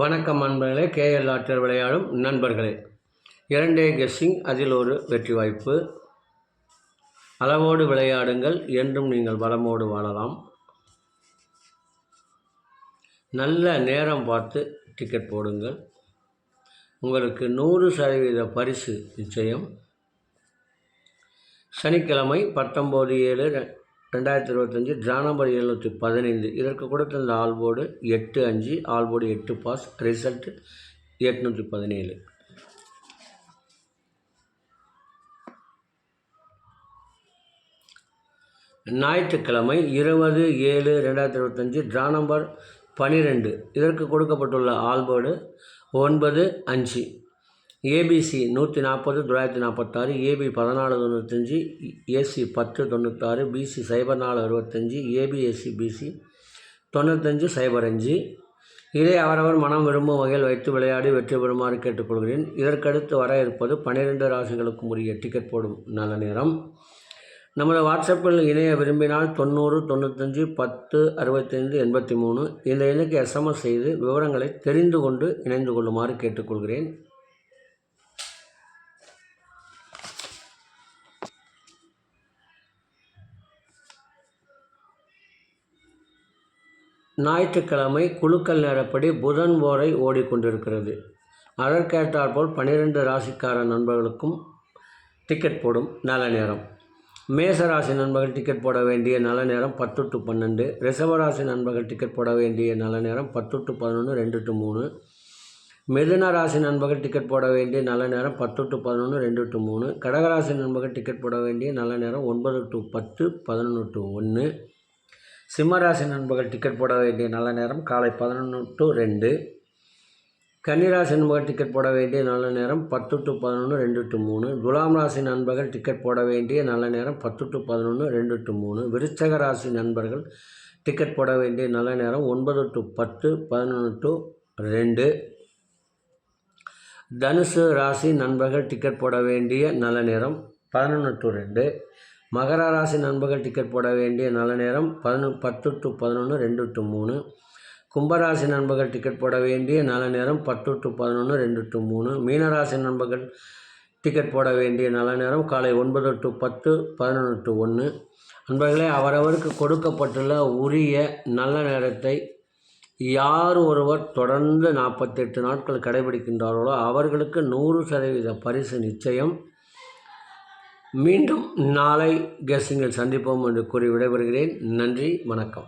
வணக்கம் நண்பர்களே கேஎல் ஆற்றல் விளையாடும் நண்பர்களே. இரண்டே கெஸ்ஸிங் அதில் ஒரு வெற்றி வாய்ப்பு அளவோடு விளையாடுங்கள் என்றும் நீங்கள் வளமோடு வாழலாம். நல்ல நேரம் பார்த்து டிக்கெட் போடுங்கள். உங்களுக்கு நூறு சதவீத பரிசு நிச்சயம். சனிக்கிழமை பத்தொம்போது ஏழு ரெண்டாயிரத்தி இருபத்தஞ்சி ட்ரா நம்பர் எழுநூற்றி பதினைந்து. இதற்கு கொடுத்திருந்த ஆல்போர்டு எட்டு அஞ்சு ஆல்போர்டு எட்டு பாஸ் ரிசல்ட் எட்நூற்றி பதினேழு. ஞாயிற்றுக்கிழமை இருபது ஏழு ரெண்டாயிரத்தி இருபத்தஞ்சி ட்ரா நம்பர் பனிரெண்டு. இதற்கு கொடுக்கப்பட்டுள்ள ஆல்போர்டு ஒன்பது அஞ்சு. ஏபிசி நூற்றி நாற்பது தொள்ளாயிரத்தி நாற்பத்தாறு ஏபி பதினாலு தொண்ணூத்தஞ்சு ஏசி பத்து தொண்ணூத்தாறு பிசி சைபர் நாலு அறுபத்தஞ்சி ஏபிஎஸ்சி பிசி தொண்ணூத்தஞ்சு சைபர் அஞ்சு. இதை அவரவர் மனம் விரும்பும் வகையில் வைத்து விளையாடி வெற்றி பெறுமாறு கேட்டுக்கொள்கிறேன். இதற்கடுத்து வர இருப்பது பன்னிரெண்டு ராசிகளுக்கும் உரிய டிக்கெட் போடும் நல்ல நேரம். நமது வாட்ஸ்அப்பில் இணைய விரும்பினால் தொண்ணூறு தொண்ணூத்தஞ்சு பத்து அறுபத்தைந்து எண்பத்தி மூணு. இந்த எண்ணுக்கு எஸ்எம்எஸ் செய்து விவரங்களை தெரிந்து கொண்டு இணைந்து கொள்ளுமாறு கேட்டுக்கொள்கிறேன். ஞாயிற்றுக்கிழமை குழுக்கள் நேரப்படி புதன் ஓரை ஓடிக்கொண்டிருக்கிறது. அதற்கேற்றாற்போல் பன்னிரெண்டு ராசிக்கார நண்பர்களுக்கும் டிக்கெட் போடும் நல்ல நேரம். மேசராசி நண்பர்கள் டிக்கெட் போட வேண்டிய நல்ல நேரம் பத்து டு பன்னெண்டு. ரிசவராசி நண்பர்கள் டிக்கெட் போட வேண்டிய நல்ல நேரம் பத்து டு பதினொன்று ரெண்டு டு மூணு. மிதுன ராசி நண்பர்கள் டிக்கெட் போட வேண்டிய நல்ல நேரம் பத்து டு பதினொன்று ரெண்டு டு மூணு. கடகராசி நண்பர்கள் டிக்கெட் போட வேண்டிய நல்ல நேரம் ஒன்பது டு பத்து பதினொன்று டு ஒன்று சிம்மராசி நண்பர்கள் டிக்கெட் போட வேண்டிய நல்ல நேரம் காலை பதினொன்று டு ரெண்டு. கன்னிராசி நண்பர்கள் டிக்கெட் போட வேண்டிய நல்ல நேரம் பத்து டு பதினொன்று ரெண்டு டு மூணு. துலாம் ராசி நண்பர்கள் டிக்கெட் போட வேண்டிய நல்ல நேரம் பத்து டு பதினொன்று ரெண்டு டு மூணு. விருச்சக ராசி நண்பர்கள் டிக்கெட் போட வேண்டிய நல்ல நேரம் ஒன்பது டு பத்து பதினொன்று டு ரெண்டு. தனுசு ராசி நண்பர்கள் டிக்கெட் போட வேண்டிய நல்ல நேரம் பதினொன்று டு ரெண்டு. மகர ராசி நண்பர்கள் டிக்கெட் போட வேண்டிய நல்ல நேரம் பதினொ பத்து டு பதினொன்று ரெண்டு டு மூணு. கும்பராசி நண்பர்கள் டிக்கெட் போட வேண்டிய நல்ல நேரம் பத்து டு பதினொன்று ரெண்டு டு மூணு. மீனராசி நண்பர்கள் டிக்கெட் போட வேண்டிய நல்ல நேரம் காலை ஒன்பது டு பத்து பதினொன்று டு ஒன்று நண்பர்களே அவரவருக்கு கொடுக்கப்பட்டுள்ள உரிய நல்ல நேரத்தை யார் ஒருவர் தொடர்ந்து நாற்பத்தெட்டு நாட்கள் கடைபிடிக்கின்றார்களோ அவர்களுக்கு நூறு சதவீத பரிசு நிச்சயம். மீண்டும் நாளை கெஸ்டிங்கில் சந்திப்போம் என்று கூறி விடைபெறுகிறேன். நன்றி வணக்கம்.